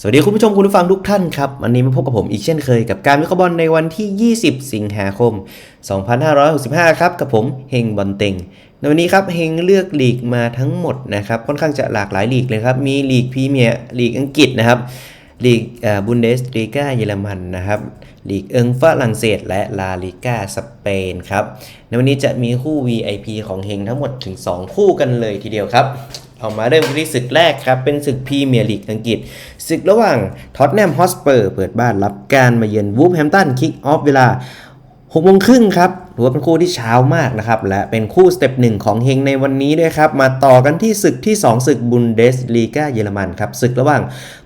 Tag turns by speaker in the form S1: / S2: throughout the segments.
S1: สวัสดีคุณผู้ชมคุณผู้ฟังทุกท่านครับ วันนี้มาพบกับผมอีกเช่นเคยกับการวิเคราะห์บอลในวันที่ 20 สิงหาคม 2565 ครับ กับผมเฮงบอลเต็งในวันนี้ครับเฮงเลือกลีกมาทั้งหมดนะครับ ค่อนข้างจะหลากหลายลีกเลยครับ มีลีกพรีเมียร์ลีกอังกฤษนะครับลีกบุนเดสลีกาเยอรมันนะครับลีกเอิงฝรั่งเศส และลาลิกาสเปนครับในวันนี้จะมีคู่ VIP ของเฮงทั้งหมดถึง 2 คู่กันเลยทีเดียวครับ เอามาเริ่มที่ศึกแรกครับ เป็นศึกพรีเมียร์ลีกอังกฤษ ศึกระหว่างท็อตแนมฮอสเปอร์เปิดบ้านรับการมาเยือนวูฟแฮมตันคิกออฟเวลา6โมงครึ่งครับถือว่าเป็นคู่ที่เช้ามากนะครับ และเป็นคู่สเต็ปหนึ่งของเฮงในวันนี้ด้วยครับ มาต่อกันที่ศึกที่ 2 ศึกบุนเดสลีกาเยอรมันครับ ศึกระหว่าง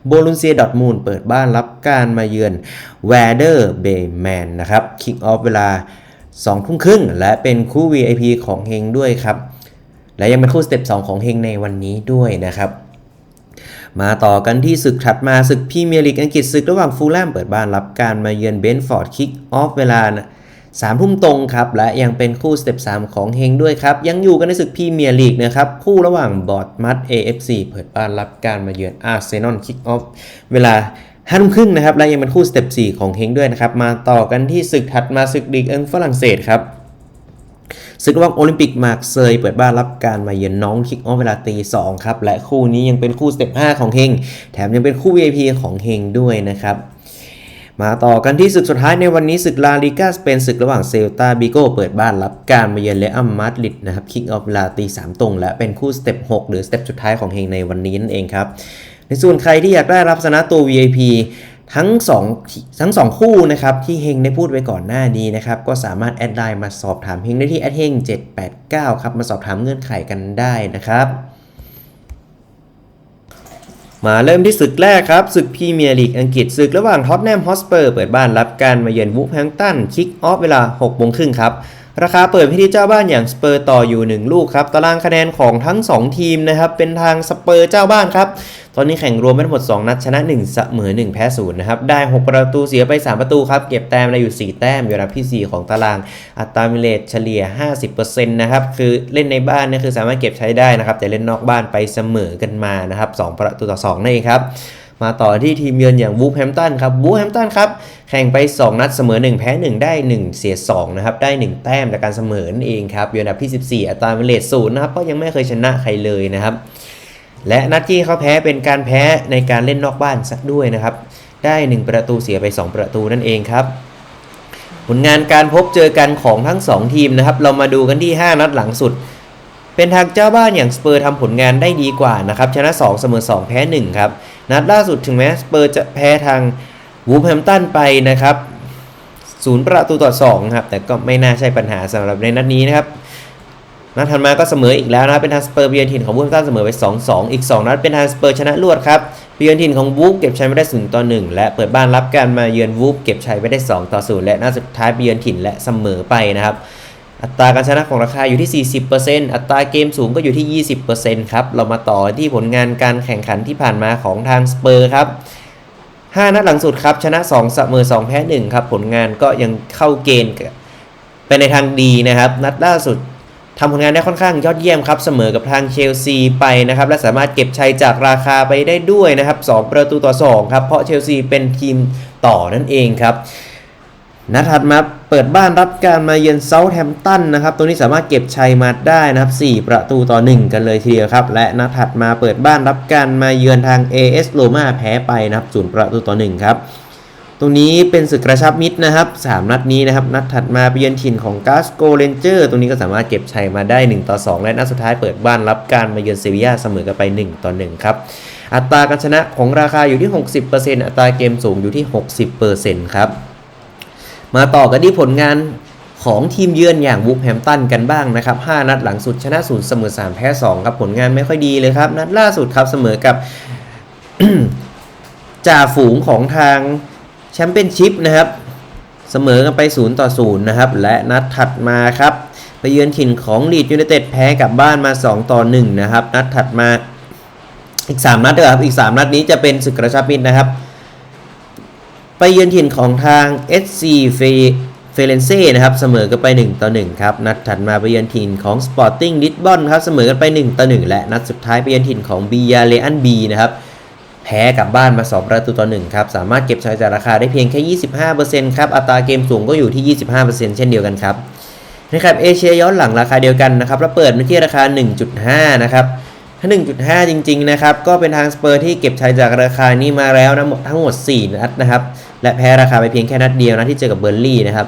S1: โบลูนเซียดอทมูลเปิดบ้านรับการมาเยือนแวเดอร์เบย์แมนนะครับคิกออฟเวลา2ทุ่มครึ่งและเป็นคู่ VIP ของเฮงด้วยครับ และยังเป็นคู่สเต็ป2ของเฮงในวันนี้ด้วยนะครับมาต่อกันที่ศึกถัดมาศึกพรีเมียร์ลีกอังกฤษศึกระหว่างฟูลแลมเปิดบ้านรับการมาเยือนเบนฟอร์ดคิกออฟเวลาสามทุ่มตรงครับ และยังเป็นคู่สเต็ป3ของเฮงด้วยครับ ยังอยู่กันในศึกพรีเมียร์ลีกนะครับ คู่ระหว่างบอร์ดมัด AFC เปิดบ้านรับการมาเยือนอาร์เซนอลคิกออฟเวลาห้าทุ่มครึ่งนะครับ และยังเป็นคู่สเต็ป4ของเฮงด้วยนะครับ มาต่อกันที่ศึกถัดมาศึกลีกเอิงฝรั่งเศสครับ ศึกระหว่างโอลิมปิกมาร์กเซยเปิดบ้านรับการมาเยือนน้องคิกออฟเวลาตีสองครับ และคู่นี้ยังเป็นคู่สเต็ป5ของเฮง แถมยังเป็นคู่ VIP ของเฮงด้วยนะครับ มาต่อกันที่ศึกสุดท้ายในวันนี้ศึกลาลิกาสเปนศึกระหว่างเซลตาบิโกเปิดบ้านรับการมาเยือนเลอัมมาดริดนะครับคิกออฟเวลาตีสามตรง และเป็นคู่สเต็ป6หรือสเต็ปสุดท้ายของเฮงในวันนี้นั่นเองครับในส่วนใครที่อยากได้รับสนะตัว VIP ทั้ง2ทั้ง2คู่นะครับที่เฮงได้พูดไว้ก่อนหน้านี้นะครับก็สามารถแอดไลน์มาสอบถามเฮงได้ที่แอดเฮง789ครับมาสอบถามเงื่อนไขกันได้นะครับ มาเริ่มที่ศึกแรกครับศึกพรีเมียร์ลีกอังกฤษศึกระหว่างท็อตแนมฮอสเปอร์เปิดบ้านรับการมาเยือนวูฟแฮมตันคิกออฟเวลา6โมงครึ่งครับ ราคาเปิดพิธีเจ้าบ้านอย่างสเปอร์ต่ออยู่ 1 ลูกครับ ตารางคะแนนของทั้ง 2 ทีมนะครับ เป็นทางสเปอร์เจ้าบ้านครับ ตอนนี้แข่งรวมไปทั้งหมด 2 นัดชนะ1เสมอ1 แพ้0นะครับ ได้ 6 ประตูเสียไป 3 ประตูครับ เก็บแต้มได้อยู่ 4 แต้ม อยู่อันดับที่ 4 ของตาราง อัตรามิเลตเฉลี่ย 50%นะครับ คือเล่นในบ้านเนี่ยคือสามารถเก็บใช้ได้นะครับ แต่เล่นนอกบ้านไปเสมอกันมานะครับ 2 ประตูต่อ2นั่นเองครับ มาต่อที่ทีมเยือนอย่างวูฟแฮมตันครับวูฟแฮมตันครับแข่งไป 2 นัดเสมอ 1 แพ้ 1 ได้ 1 เสีย2นะครับได้ 1 แต้มจากการเสมอนั่นเองครับอยู่อันดับที่ 14 อัตราเวเลตศูนย์นะครับก็ยังไม่เคยชนะใครเลยนะครับ และนัดที่เขาแพ้เป็นการแพ้ในการเล่นนอกบ้านสักด้วยนะครับได้ 1 ประตูเสียไป 2 ประตูนั่นเองครับผลงานการพบเจอกันของทั้ง 2 ทีมนะครับ เรามาดูกันที่ 5 นัดหลังสุด เป็นทางเจ้าบ้านอย่างสเปอร์ทำผลงานได้ดีกว่านะครับชนะ 2 เสมอ 2 แพ้ 1 ครับ นัดล่าสุดถึงแม้สเปอร์จะแพ้ทางวูฟแฮมตันไปนะครับศูนย์ประตูต่อ2ครับแต่ก็ไม่น่าใช่ปัญหาสำหรับในนัดนี้นะครับนัดถัดมาก็เสมออีกแล้วนะเป็นทางสเปอร์เบียนถิ่นของวูฟแฮมตันเสมอไป 2-2 อีก 2 นัดเป็นทางสเปอร์ชนะรวดครับเบียนถิ่นของวูฟเก็บชัยไม่ได้0ต่อ1และเปิดบ้านรับการมาเยือนวูฟเก็บชัยไม่ได้2ต่อ0และนัดสุดท้ายเบียนถิ่นและเสมอไปนะครับ อัตราการชนะของราคาอยู่ที่ 40%อัตราเกมสูงก็อยู่ที่ 20%ครับ เรามาต่อที่ผลงานการแข่งขันที่ผ่านมาของทางสเปอร์ครับ 5 นัดหลังสุดครับ ชนะ 2 เสมอ 2 แพ้ 1 ครับ ผลงานก็ยังเข้าเกณฑ์ไปในทางดีนะครับ นัดล่าสุดทำผลงานได้ค่อนข้างยอดเยี่ยมครับ เสมอกับทางเชลซีไปนะครับ และสามารถเก็บชัยจากราคาไปได้ด้วยนะครับ 2 ประตูต่อ 2 ครับ เพราะเชลซีเป็นทีมต่อนั่นเองครับ นัดถัดมาเปิดบ้านรับการมาเยือนเซาท์แฮมตันนะครับ ตัวนี้สามารถเก็บชัยมาได้นะครับ 4 ประตูต่อ 1 กันเลยทีเดียวครับ และนัดถัดมาเปิดบ้านรับการมาเยือนทาง AS โ o มาแพ้ไปนะครับ0ประตูต่อ 1 ครับ ตรงนี้เป็นศึกกระชับมิตรนะครับ 3 นัดนี้นะครับ นัดถัดมาไปเยือนถิ่นของกาสโกเรนเจอร์ ตรงนี้ก็สามารถเก็บชัยมาได้ 1 ต่อ 2 และนัดสุดท้ายเปิดบ้านรับการมาเยือนเซบียาเสมอกันไป 1 ต่อ 1 ครับ อัตราการชนะของราคาอยู่ที่ 60%อัตราเกมสูงอยู่ที่ 60%ครับ มาต่อกันที่ผลงานของทีมเยือนอย่างวูฟแฮมตันกันบ้างนะครับ 5 นัดหลังสุดชนะ0เสมอ3แพ้2ครับผลงานไม่ค่อยดีเลยครับ นัดล่าสุดครับเสมอกับจ่าฝูงของทางแชมเปี้ยนชิพนะครับเสมอกันไป 0 ต่อ 0 นะครับ และนัดถัดมาครับไปเยือนถิ่นของลีดยูไนเต็ดแพ้กลับบ้านมา 2 ต่อ 1 นะครับ นัดถัดมาอีก 3 นัดเด้อครับ อีก 3 นัดนี้จะเป็นศึกกระชับมิตรนะครับ ไปเยือนถิ่นของทาง SC เฟเฟเรนเซ่นะครับเสมอกันไป 1 ต่อ 1 ครับ นัดถัดมาไปเยือนถิ่นของ Sporting Lisbon ครับเสมอกันไป 1 ต่อ 1 และนัดสุดท้ายไปเยือนถิ่นของ b ียาเลอันบีนะครับแแพ้กลับบ้านมา 2 ประตูต่อ1ครับ สามารถเก็บชัยจากราคาได้เพียงแค่ 25%ครับ อัตราเกมสูงก็อยู่ที่ 25%เช่นเดียวกันครับนะครับเอเชียย้อนหลังราคาเดียวกันนะครับแล้วเปิดมาที่ราคา 1.5 นะครับ ถ้า 1.5 จริง ๆ นะครับ ก็เป็นทางสเปอร์ที่เก็บชัยจากราคานี้มาแล้วนะทั้งหมด 4 นัดนะครับ และแพ้ราคาไปเพียงแค่นัดเดียวนะที่เจอกับเบอร์ลี่นะครับ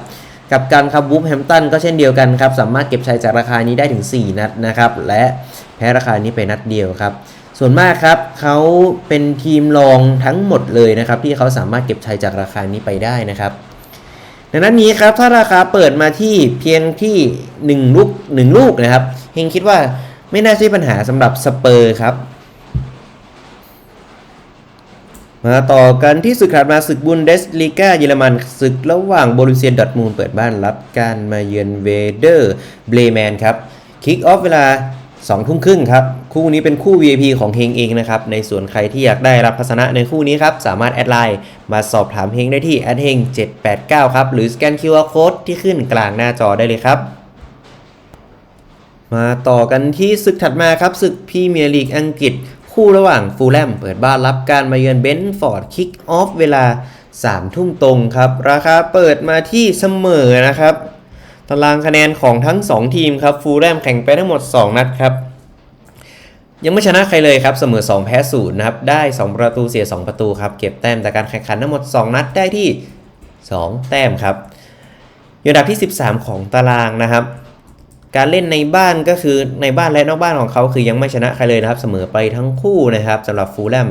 S1: กับการครับวูฟแฮมตันก็เช่นเดียวกันครับสามารถเก็บชัยจากราคานี้ได้ถึง 4 นัดนะครับและแพ้ราคานี้ไปนัดเดียวครับส่วนมากครับเขาเป็นทีมรองทั้งหมดเลยนะครับที่เขาสามารถเก็บชัยจากราคานี้ไปได้นะครับดังนั้นนี้ครับถ้าราคาเปิดมาที่เพียงที่ 1 ลูก1ลูกนะครับเฮงคิดว่าไม่น่าใช่ปัญหาสำหรับสเปอร์ครับ มาต่อกันที่ศึกถัดมาศึกบุนเดสลีกาเยอรมันศึกระหว่างโบรุเซียดอทมูลเปิดบ้านรับการมาเยือนเวเดอร์เบลแมนครับคิกออฟเวลา2ทุ่มครึ่งครับ คู่นี้เป็นคู่ VIP ของเฮงเองนะครับ ในส่วนใครที่อยากได้รับพัสนะในคู่นี้ครับ สามารถแอดไลน์มาสอบถามเฮงได้ที่แอดเฮง789 ครับ หรือสแกน QR Code ที่ขึ้นกลางหน้าจอได้เลยครับ มาต่อกันที่ศึกถัดมาครับศึกพรีเมียร์ลีกอังกฤษ คู่ระหว่างฟูลแลมเปิดบ้านรับการมาเยือนเบนฟอร์ดคิกออฟเวลา3ทุ่มตรงครับ ราคาเปิดมาที่เสมอนะครับ ตารางคะแนนของทั้ง 2 ทีมครับฟูลแลมแข่งไปทั้งหมด 2 นัดครับ ยังไม่ชนะใครเลยครับ เสมอ 2 แพ้ศูนย์นะครับ ได้ 2 ประตูเสีย 2 ประตูครับ เก็บแต้มจากการแข่งขันทั้งหมด 2 นัดได้ที่ 2 แต้มครับอยู่อันดับที่ 13 ของตารางนะครับ การเล่นในบ้านก็คือในบ้านและนอกบ้านของเขาคือยังไม่ชนะใครเลยนะครับ เสมอไปทั้งคู่นะครับสำหรับฟูลแลม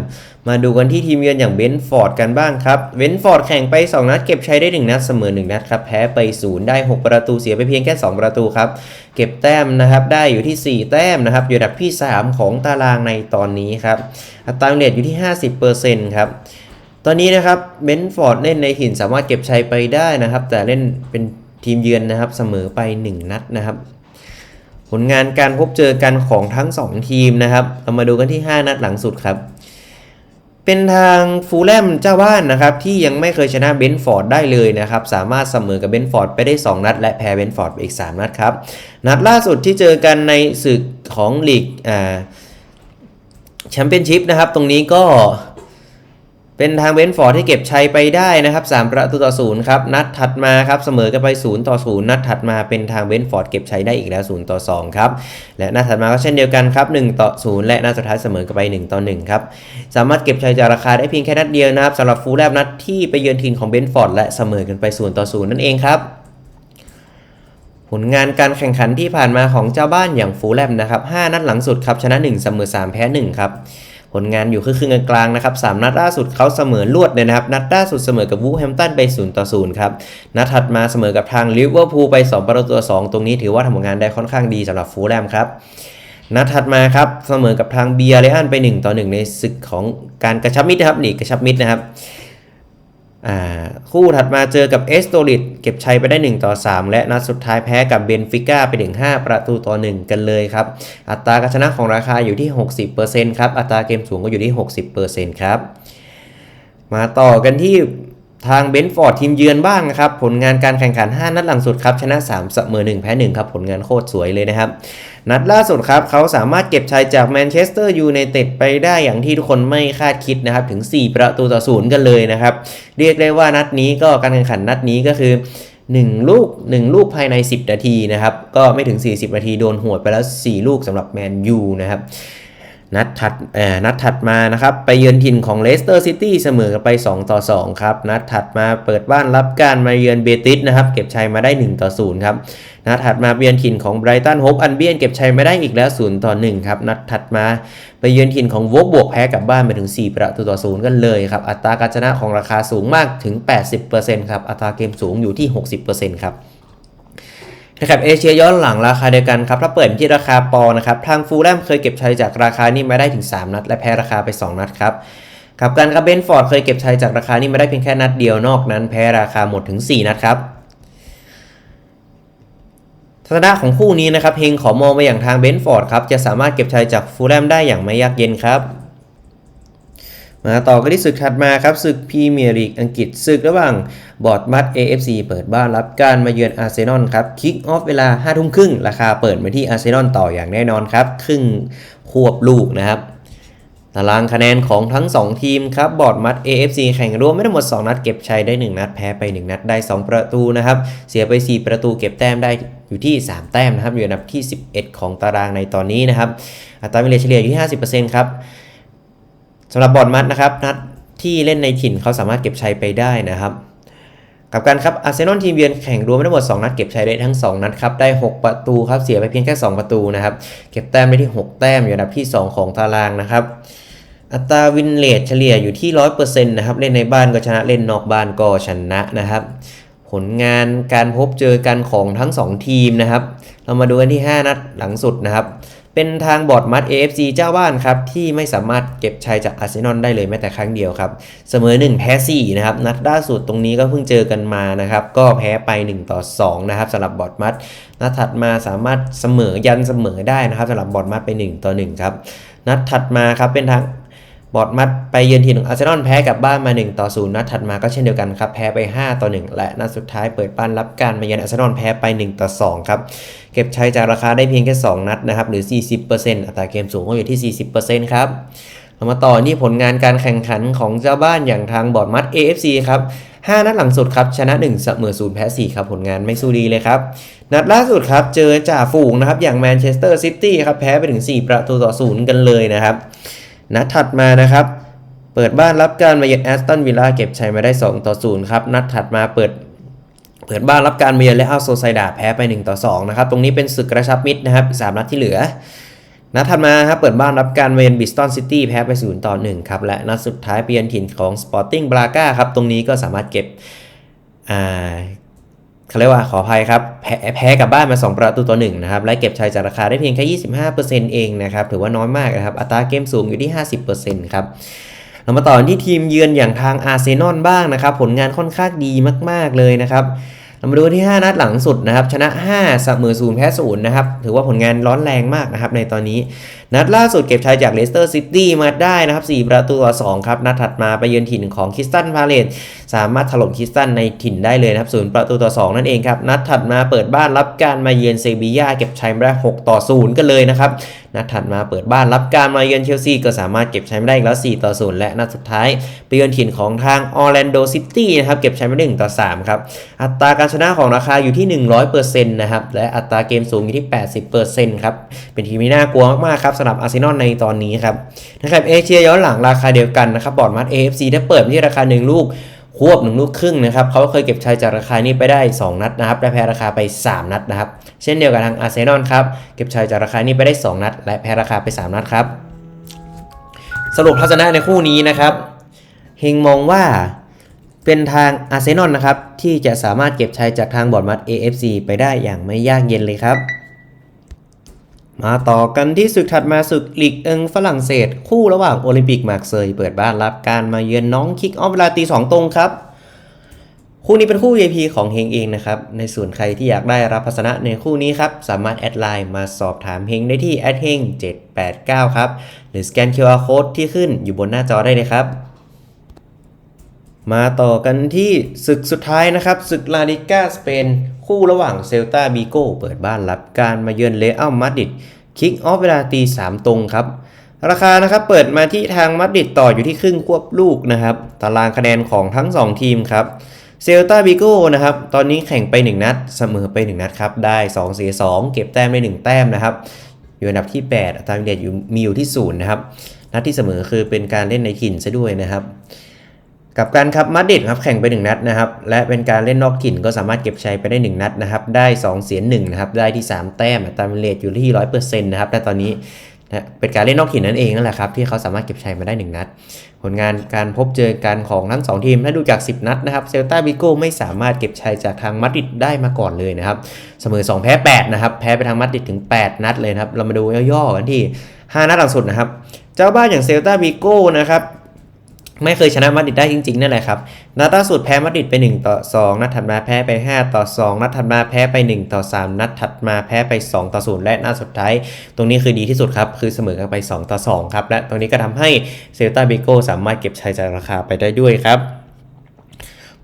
S1: มาดูกันที่ทีมเยือนอย่างเบนฟอร์ดกันบ้างครับเบนฟอร์ดแข่งไป 2 นัดเก็บชัยได้ 1 นัดเสมอ 1 นัดครับแพ้ไป 0 ได้ 6 ประตูเสียไปเพียงแค่ 2 ประตูครับเก็บแต้มนะครับได้อยู่ที่ 4 แต้มนะครับอยู่อันดับที่ 3 ของตารางในตอนนี้ครับอัตราเรทอยู่ที่ 50%ครับตอนนี้นะครับเบนฟอร์ดเล่นในถิ่นสามารถเก็บชัยไปได้นะครับ แต่เล่นเป็นทีมเยือนนะครับเสมอไป 1 นัดนะครับ ผลงานการพบเจอกันของทั้ง 2 ทีมนะครับ เรามาดูกันที่ 5 นัดหลังสุดครับ เป็นทางฟูลแลมเจ้าบ้านนะครับ ที่ยังไม่เคยชนะเบนฟอร์ดได้เลยนะครับ สามารถเสมอกับเบนฟอร์ดไปได้ 2 นัด และแพ้เบนฟอร์ดไปอีก 3 นัดครับ นัดล่าสุดที่เจอกันในศึกของลีกอ่าแชมเปี้ยนชิพนะครับ ตรงนี้ก็ เป็นทางเบนฟอร์ดที่เก็บชัยไปได้นะครับ3ประตูต่อศูนย์ครับนัดถัดมาครับเสมอกันไป0ต่อ0นัดถัดมาเป็นทางเบนฟอร์ดเก็บชัยได้อีกแล้ว0ต่อ2ครับและนัดถัดมาก็เช่นเดียวกันครับ1ต่อ0และนัดสุดท้ายเสมอกันไป1ต่อ1ครับสามารถเก็บชัยจากราคาได้เพียงแค่นัดเดียวนะครับสำหรับฟูลแลมนัดที่ไปเยือนทีมของเบนฟอร์ดและเสมอกันไป0ต่อ0นั่นเองครับผลงานการแข่งขันที่ผ่านมาของเจ้าบ้านอย่างฟูลแลมนะครับ5นัดหลังสุดครับชนะ 1 เสมอ 3 แพ้ 1 ครับ ผลงานอยู่ครึ่งกลางๆนะครับ3นัดล่าสุดเขาเสมอลวดเลยนะครับ นัดล่าสุดเสมอกับวูแฮมตันไป0ต่อ0ครับนัดถัดมาเสมอกับทางลิเวอร์พูลไป 2 ประตูต่อ2ตรงนี้ถือว่าทำผลงานได้ค่อนข้างดีสำหรับฟูลแลมครับนัดถัดมาครับเสมอกับทางเบียร์เลอันไป 1 ต่อ 1 ในศึกของการกระชับมิตรนะครับหนีกระชับมิตรนะครับ คู่ถัดมาเจอกับเอสโตริดเก็บชัยไปได้ 1 ต่อ 3 และนัดสุดท้ายแพ้กับเบนฟิก้าไปถึง 5 ประตูต่อ 1 กันเลยครับ อัตราการชนะของราคาอยู่ที่ 60%ครับ อัตราเกมสูงก็อยู่ที่ 60%ครับ มาต่อกันที่ ทางเบนฟอร์ดทีมเยือนบ้างนะครับ ผลงานการแข่งขัน 5 นัดหลังสุดครับ ชนะ 3 เสมอ 1 แพ้ 1 ครับ ผลงานโคตรสวยเลยนะครับ นัดล่าสุดครับ เขาสามารถเก็บชัยจากแมนเชสเตอร์ยูไนเต็ดไปได้อย่างที่ทุกคนไม่คาดคิดนะครับ ถึง 4 ประตูต่อศูนย์กันเลยนะครับ เรียกได้ว่านัดนี้ก็การแข่งขันนัดนี้ก็คือ 1 ลูก 1 ลูกภายใน 10 นาทีนะครับ ก็ไม่ถึง 40 นาทีโดนหวดไปแล้ว 4 ลูกสำหรับแมนยูนะครับ นัดถัดเอ่อนัดถัดมานะครับ ไปเยือนถิ่นของเลสเตอร์ซิตี้เสมอกันไป 2 ต่อ 2 ครับ นัดถัดมาเปิดบ้านรับการมาเยือนเบติสนะครับ เก็บชัยมาได้ 1 ต่อ 0 ครับ นัดถัดมาไปเยือนถิ่นของไบรตันโฮปอันเบียนเก็บชัยมาได้อีกแล้ว 0 ต่อ 1 ครับ นัดถัดมาไปเยือนถิ่นของวบบวกแพ้กลับบ้านไปถึง 4 ประตูต่อ 0 กันเลยครับ อัตราการชนะของราคาสูงมากถึง 80%ครับ อัตราเกมสูงอยู่ที่ 60%ครับ นะครับเอเชียย้อนหลังราคาเดียวกันครับถ้าเปิดที่ราคาปอนด์นะครับทางฟูลแลมเคยเก็บชัยจากราคานี้มาได้ถึง 3 นัด และแพ้ราคาไป 2 นัดครับกับการกับเบนฟอร์ดเคยเก็บชัยจากราคานี้มาได้เพียงแค่นัดเดียวนอกนั้นแพ้ราคาหมดถึง 4 นัดครับทัศนะของคู่นี้นะครับเฮงขอมองไปอย่างทางเบนฟอร์ดครับจะสามารถเก็บชัยจากฟูลแลมได้อย่างไม่ยากเย็นครับ มาต่อกันที่ศึกถัดมาครับศึกพรีเมียร์ลีกอังกฤษศึกระหว่างบอร์ดมัด AFC เปิดบ้านรับการมาเยือนอาร์เซนอลครับคิกออฟเวลา5ทุ่มครึ่งราคาเปิดมาที่อาร์เซนอลต่ออย่างแน่นอนครับ ครึ่งควบลูกนะครับตารางคะแนนของทั้ง 2 ทีมครับบอร์ดมัด AFC แข่งรวมไม่ทั้งหมด 2 นัดเก็บชัยได้ 1 นัดแพ้ไป 1 นัดได้ 2 ประตูนะครับเสียไป 4 ประตูเก็บแต้มได้อยู่ที่ 3 แต้มนะครับอยู่อันดับที่ 11 ของตารางในตอนนี้นะครับอัตราเฉลี่ยอยู่ที่ 50%ครับ สำหรับบอร์ดมัดนะครับนัดที่เล่นในถิ่นเขาสามารถเก็บชัยไปได้นะครับ กับการครับอาร์เซนอลทีมเยือนแข่งรวมทั้งหมด 2 นัดเก็บชัยได้ทั้ง 2 นัดครับได้ 6 ประตูครับเสียไปเพียงแค่ 2 ประตูนะครับเก็บแต้มได้ที่ 6 แต้มอยู่อันดับที่ 2 ของตารางนะครับอัตราวินเลทเฉลี่ยอยู่ที่100%นะครับ เล่นในบ้านก็ชนะเล่นนอกบ้านก็ชนะนะครับ ผลงานการพบเจอกันของทั้ง 2 ทีมนะครับ เรามาดูกันที่ 5 นัดหลังสุดนะครับ เป็นทางบอร์ดมัด AFC เจ้าบ้านครับ ที่ไม่สามารถเก็บชัยจากอาร์เซนอลได้เลยแม้แต่ครั้งเดียวครับ เสมอ 1 แพ้ 4 นะครับ นัดล่าสุดตรงนี้ก็เพิ่งเจอกันมานะครับ ก็แพ้ไป 1 ต่อ 2 นะครับสำหรับบอร์ดมัดนัดถัดมาสามารถเสมอยันเสมอได้นะครับสำหรับบอร์ดมัดไป 1 ต่อ 1 ครับ นัดถัดมาครับเป็นทาง บอร์ดมัดไปเยือนทีมของอาร์เซนอลแพ้กลับบ้านมา 1 ต่อ 0 นัดถัดมาก็เช่นเดียวกันครับ แพ้ไป 5 ต่อ 1 และนัดสุดท้ายเปิดบ้านรับการมาเยือนอาร์เซนอลแพ้ไป 1 ต่อ 2 ครับ เก็บใชัยจากราคาได้เพียงแค่ 2 นัดนะครับ หรือ 40%อัตราเกมสูงก็อยู่ที่ 40%ครับเรามาต่อที่ผลงานการแข่งขันของเจ้าบ้านอย่างทางบอร์ดมัด AFC ครับ5นัดหลังสุดครับชนะ 1 เสมอ0แพ้ 4 ครับ ผลงานไม่สู้ดีเลยครับ นัดล่าสุดครับ เจอจ่าฝูงนะครับอย่างแมนเชสเตอร์ซิตี้ครับแพ้ไปถึง 4 ประตูต่อ 0 กันเลยนะครับ นัดถัดมานะครับ เปิดบ้านรับการมาเยือนแอสตันวิลล่าเก็บชัยมาได้ 2 ต่อ 0 ครับ นัดถัดมาเปิดเปิดบ้านรับการมาเยือนและอัลโซไซดาแพ้ไป 1 ต่อ 2 นะครับ ตรงนี้เป็นศึกกระชับมิตรนะครับอีก3นัดที่เหลือ นัดถัดมาครับเปิดบ้านรับการมาเยือนบิสตันซิตี้แพ้ไป 0 ต่อ 1 ครับ และนัดสุดท้ายไปเยือนถิ่นของสปอร์ติ้งบราก้าครับ ตรงนี้ก็สามารถเก็บ เขาเรียกว่าขออภัยครับแพ้แพ้กับบ้านมา 2 ประตูต่อ1นะครับและเก็บชัยจากราคาได้เพียงแค่ 25%เองนะครับถือว่าน้อยมากนะครับอัตราเกมสูงอยู่ที่ 50%ครับเรามาต่อที่ทีมเยือนอย่างทางอาร์เซนอลบ้างนะครับผลงานค่อนข้างดีมาก ๆเลยนะครับ เรามาดูที่ 5 นัดหลังสุดนะครับ ชนะ 5เสมอ0แพ้0นะครับ ถือว่าผลงานร้อนแรงมากนะครับในตอนนี้ นัดล่าสุดเก็บชัยจากเลสเตอร์ซิตี้มาได้นะครับ 4 ประตูต่อ2ครับ นัดถัดมาไปเยือนถิ่นของคิสตันพาเลตสามารถถล่มคิสตันในถิ่นได้เลยนะครับ0ประตูต่อ 2 นั่นเองครับ นัดถัดมาเปิดบ้านรับการมาเยือนเซบีย่าเก็บชัยมาได้6ต่อ0กันเลยนะครับนัดถัดมาเปิดบ้านรับการมาเยือนเชลซีก็สามารถเก็บใชัยมาได้อีกแล้ว 4 ต่อ 0 และนัดสุดท้ายไปเยือนถิ่นของทางออร์แลนโดซิตี้นะครับเก็บใชัยมาได้1ต่อ 3 ครับ อัตราการชนะของราคาอยู่ที่ 100%นะครับและอัตราเกมสูงอยู่ที่ 80%ครับเป็นทีมที่น่ากลัวมากๆครับสำหรับอาร์เซนอลในตอนนี้ครับนะครับเอเชียย้อนหลังราคาเดียวกันนะครับบอร์ดมัด AFC ได้เปิดที่ราคา 1 ลูก ควบ1ลูกครึ่งนะครับเขาเคยเก็บชัยจากราคานี้ไปได้ 2 นัดนะครับและแพ้ราคาไป 3 นัดนะครับ เช่นเดียวกับทางอาร์เซนอลครับเก็บชัยจากราคานี้ไปได้ 2 นัด และแพ้ราคาไป 3 นัดครับ สรุปทัศนะในคู่นี้นะครับเฮงมองว่าเป็นทางอาร์เซนอลนะครับที่จะสามารถเก็บชัยจากทางบอร์ดมัด AFC ไปได้อย่างไม่ยากเย็นเลยครับ มาต่อกันที่ศึกถัดมาศึกลีกเอิงฝรั่งเศส คู่ระหว่างโอลิมปิกมาร์กเซยเปิดบ้านรับการมาเยือนน้องคิกออฟเวลาตีสองตรงครับ คู่นี้เป็นคู่ VIP ของเฮงเองนะครับ ในส่วนใครที่อยากได้รับพัสนะในคู่นี้ครับ สามารถแอดไลน์มาสอบถามเฮงได้ที่แอดเฮง789 ครับ หรือสแกน QR Code ที่ขึ้นอยู่บนหน้าจอได้เลยครับมาต่อกันที่ศึกสุดท้ายนะครับศึกลาลิก้าสเปน คู่ระหว่างเซลตาบีโก้เปิดบ้านรับการมาเยือนเลอัลมาดริดคิกออฟเวลาตี3ตรงครับ ราคานะครับเปิดมาที่ทางมาดริดต่ออยู่ที่ครึ่งควบลูกนะครับ ตารางคะแนนของทั้ง 2 ทีมครับเซลตาบิโก้นะครับ ตอนนี้แข่งไป 1 นัด เสมอไป 1 นัดครับ ได้ 2 เสีย 2 เก็บแต้มได้1แต้มนะครับ อยู่อันดับที่ 8 อัตราเฉลี่ยอยู่มีอยู่ที่ 0 นะครับ นัดที่เสมอคือเป็นการเล่นในถิ่นซะด้วยนะครับ กับการครับมาดริดครับแข่งไป 1 นัดนะครับและเป็นการเล่นนอกถิ่นก็สามารถเก็บชัยไปได้ 1 นัดนะครับได้ 2 เสีย1นะครับได้ที่ 3 แต้มตราเลี่ยอยู่ที่100%นต์นะครับและตอนนี้นะเป็นการเล่นนอกถิ่นนั่นเองนั่นแหละครับที่เขาสามารถเก็บชัยมาได้ 1 นัด ผลงานการพบเจอกันของทั้ง 2 ทีม ถ้าดูจาก 10 นัดนะครับเซลตาบิโก้ไม่สามารถเก็บชัยจากทางมาดริดได้มาก่อนเลยนะครับเสมอ 2 แพ้ 8 นะครับ แพ้ไปทางมาดริดถึง 8 นัดเลยครับเรามาดูย่อๆกันที่ 5 นัดหลังสุดนะครับ เจ้าบ้านอย่างเซลตาบิโก้นะครับ ไม่เคยชนะมาดริดได้จริงๆนั่นแหละครับนัดล่าสุดแพ้มาดริดไป 1 ต่อ 2 นัดถัดมาแพ้ไป 5 ต่อ 2 นัดถัดมาแพ้ไป 1 ต่อ 3 นัดถัดมาแพ้ไป 2 ต่อ 0 และนัดสุดท้าย ตรงนี้คือดีที่สุดครับ คือเสมอกันไป 2 ต่อ 2 ครับ และตรงนี้ก็ทำให้เซลตาเบโกสามารถเก็บชัยจากราคาไปได้ด้วยครับ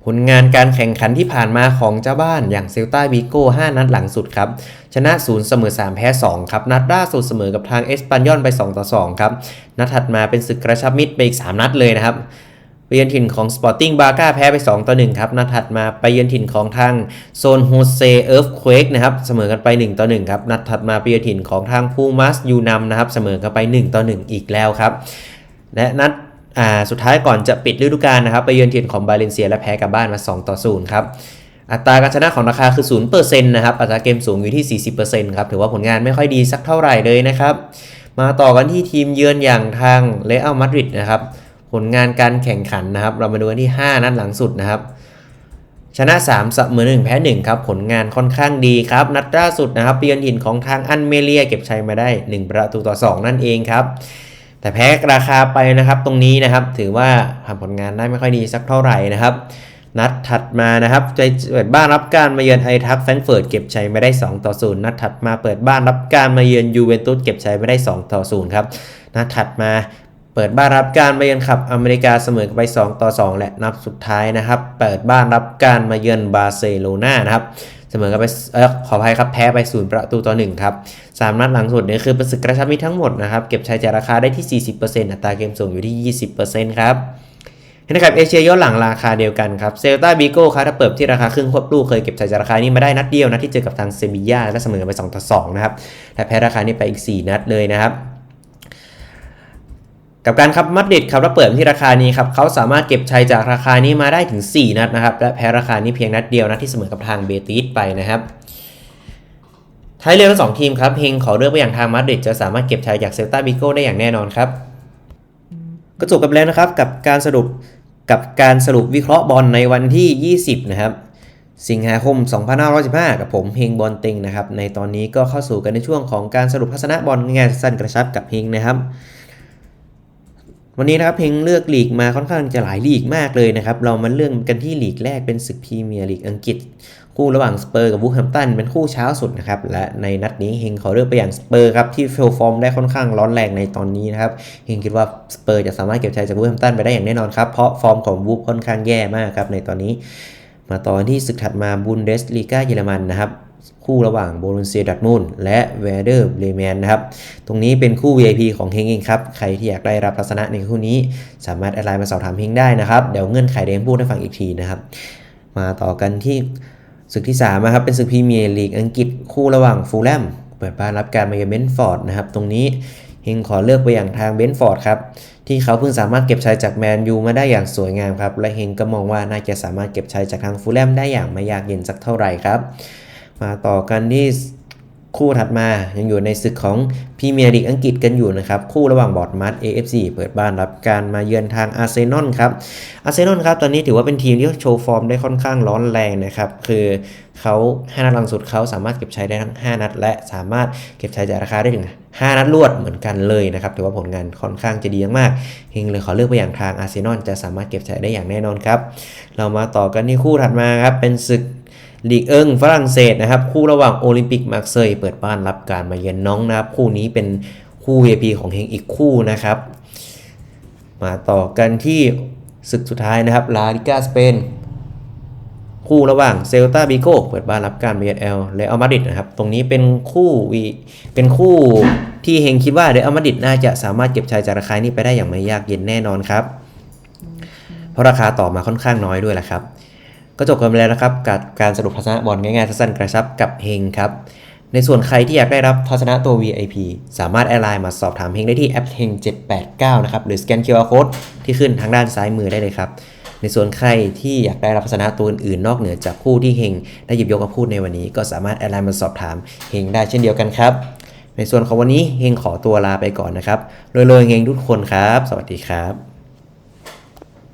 S1: ผลงานการแข่งขันที่ผ่านมาของเจ้าบ้านอย่างเซลตาบิโก้5นัดหลังสุดครับ ชนะ 0 เสมอ 3 แพ้ 2 ครับ นัดล่าสุดเสมอกับทางเอสปันยอนไป 2 ต่อ 2 ครับ นัดถัดมาเป็นศึกกระชับมิตรไปอีก 3 นัดเลยนะครับไปเยือนถิ่นของ Sporting b a ก a แพ้ไป 2 ต่อ 1 ครับ นัดถัดมาไปเยือนถิ่นของทางโซนโฮเซเอิร์ฟเควกนะครับเสมอกันไป 1 ต่อ 1 ครับ นัดถัดมาไปเยือนถิ่นของทางพูมัสยูนำนะครับเสมอกันไป 1 ต่อ 1 อีกแล้วครับ และนัดอ่าสุดท้ายก่อนจะปิดฤดูกาลนะครับ ไปเยือนถิ่นของบาเลนเซียและแพ้กลับบ้านมา 2 ต่อ 0 ครับ อัตราการชนะของราคาคือ 0%นะครับ อัตราเกมสูงอยู่ที่ 40%ครับ ถือว่าผลงานไม่ค่อยดีสักเท่าไหร่เลยนะครับ มาต่อกันที่ทีมเยือนอย่างทางเรอัลมาดริดนะครับ ผลงานการแข่งขันนะครับ เรามาดูกันที่ 5 นัดหลังสุดนะครับ ชนะ3เสมอ1แพ้1ครับ ผลงานค่อนข้างดีครับ นัดล่าสุดนะครับเยือนถิ่นของทางอันเมเลีย เก็บชัยมาได้ 1 ประตูต่อ 2 นั่นเองครับแต่แพ้ราคาไปนะครับตรงนี้นะครับ ถือว่าทำผลงานได้ไม่ค่อยดีสักเท่าไหร่นะครับ นัดถัดมานะครับใจเปิดบ้านรับการมาเยือนไอทักแฟรงเฟิร์ตเก็บชัยไม่ได้ 2 ต่อ 0 นัดถัดมาเปิดบ้านรับการมาเยือนยูเวนตุสเก็บชัยไม่ได้ 2 ต่อ 0 ครับ นัดถัดมาเปิดบ้านรับการมาเยือนขับอเมริกาเสมอกันไป 2 ต่อ 2 และนัดสุดท้ายนะครับ เปิดบ้านรับการมาเยือนบาร์เซโลนานะครับเสมอกันไปเออขออภัยครับแพ้ไป0ประตูต่อ1ครับ3นัดหลังสุดเนี่ยคือเป็นศึกกระชับมิตรทั้งหมดนะครับ เก็บชัยจากราคาได้ที่ 40%อัตราเกมส่งอยู่ที่ 20%ครับ นะครับเอเชียย้อนหลังราคาเดียวกันครับเซลตาบิโก้ครับถ้าเปิดที่ราคาครึ่งควบลูกเคยเก็บชัยจากราคานี้มาได้นัดเดียวนัดที่เจอกับทางเซบีย่าและเสมอกันไป2ต่อ2นะครับแต่แพ้ราคานี้ไปอีก 4 นัดเลยนะครับกับการครับมัดริดครับถ้าเปิดที่ราคานี้ครับเขาสามารถเก็บชัยจากราคานี้มาได้ถึง 4 นัดนะครับและแพ้ราคานี้เพียงนัดเดียวนัดที่เสมอกับทางเบติสไปนะครับท้ายเรือทั้งสองทีมครับเฮงขอเลือกไปอย่างทางมาดริดจะสามารถเก็บชัยจากเซลตาบิโก้ได้อย่างแน่นอนครับก็จบกันแล้วนะครับกับการสรุป กับการสรุปวิเคราะห์บอลในวันที่ 20 นะครับ สิงหาคม 2515 กับผมเฮงบอลติงนะครับ ในตอนนี้ก็เข้าสู่กันในช่วงของการสรุปทัศนะบอลงานสั้นกระชับกับเฮงนะครับวันนี้นะครับเพลงเลือกลีกมาค่อนข้างจะหลายลีกมากเลยนะครับ เรามาเรื่องกันที่ลีกแรกเป็นศึกพรีเมียร์ลีกอังกฤษ คู่ระหว่างสเปอร์กับวูแฮมตันเป็นคู่เช้าสุดนะครับ และในนัดนี้เฮงขอเลือกไปอย่างสเปอร์ครับที่เฟลฟอร์มได้ค่อนข้างร้อนแรงในตอนนี้นะครับเฮงคิดว่าสเปอร์จะสามารถเก็บชัยจากวูแฮมตันไปได้อย่างแน่นอนครับเพราะฟอร์มของวูฟค่อนข้างแย่มากครับในตอนนี้ มาต่อที่ศึกถัดมาบุนเดสลีกาเยอรมันนะครับคู่ระหว่างโบรุนเซียดัตมูนและเวเดอร์เบรเมนนะครับ ตรงนี้เป็นคู่ VIP ของเฮงเองครับ ใครที่อยากได้รับทัศนะในคู่นี้ สามารถแอดไลน์มาสอบถามเฮงได้นะครับ เดี๋ยวเงื่อนไขเดมพูดให้ฟังอีกทีนะครับ มาต่อกันที่ ศึกที่3นะครับเป็นศึกพรีเมียร์ลีกอังกฤษคู่ระหว่างฟูลแลมเปิดบ้านรับการมาเยือนเบนฟอร์ดนะครับตรงนี้เฮงขอเลือกไปอย่างทางเบนฟอร์ดครับที่เขาเพิ่งสามารถเก็บชัยจากแมนยูมาได้อย่างสวยงามครับและเฮงก็มองว่าน่าจะสามารถเก็บชัยจากทางฟูลแลมได้อย่างไม่ยากเย็นสักเท่าไหร่ครับมาต่อกันที่ คู่ถัดมายังอยู่ในศึกของพรีเมียร์ลีกอังกฤษกันอยู่นะครับ คู่ระหว่างบอร์ดมัด AFC เปิดบ้านรับการมาเยือนทางอาร์เซนอลครับอาร์เซนอลครับตอนนี้ถือว่าเป็นทีมที่โชว์ฟอร์มได้ค่อนข้างร้อนแรงนะครับ คือเขา5นัดหลังสุดเขาสามารถเก็บชัยได้ทั้ง 5 นัด และสามารถเก็บชัยจากราคาได้ถึง 5 นัดรวดเหมือนกันเลยนะครับถือว่าผลงานค่อนข้างจะดีมากๆเฮงเลยขอเลือกไปอย่างทางอาร์เซนอลจะสามารถเก็บชัยได้อย่างแน่นอนครับเรามาต่อกันที่คู่ถัดมาครับเป็นศึก ลีกเอิงฝรั่งเศสนะครับ คู่ระหว่างโอลิมปิกมาร์เซยเปิดบ้านรับการมาเยือนน้องนะครับ คู่นี้เป็นคู่ VIP ของเฮงอีกคู่นะครับ มาต่อกันที่ศึกสุดท้ายนะครับลาลิกาสเปนคู่ระหว่างเซลตาบิโกเปิดบ้านรับการมาเยือเอลและอัลมาดิดนะครับ ตรงนี้เป็นคู่วีเป็นคู่ที่เฮงคิดว่าเดอัลมาดิดน่าจะสามารถเก็บชัยจากราคานี้ไปได้อย่างไม่ยากเย็นแน่นอนครับ เพราะราคาต่อมาค่อนข้างน้อยด้วยแหละครับ ก็จบกันไปแล้วนะครับกับการสรุปทัศนะบอลง่ายๆสั้นๆกระชับกับเฮงครับ ในส่วนใครที่อยากได้รับทัศนะตัว VIP สามารถแอดไลน์มาสอบถามเฮงได้ที่แอปเฮง789 นะครับ หรือสแกน QR Code ที่ขึ้นทางด้านซ้ายมือได้เลยครับ ในส่วนใครที่อยากได้รับทัศนะตัวอื่นๆ นอกเหนือจากคู่ที่เฮงได้หยิบยกมาพูดในวันนี้ ก็สามารถแอดไลน์มาสอบถามเฮงได้เช่นเดียวกันครับ ในส่วนของวันนี้เฮงขอตัวลาไปก่อนนะครับรวยๆเฮงทุกคนครับ สวัสดีครับ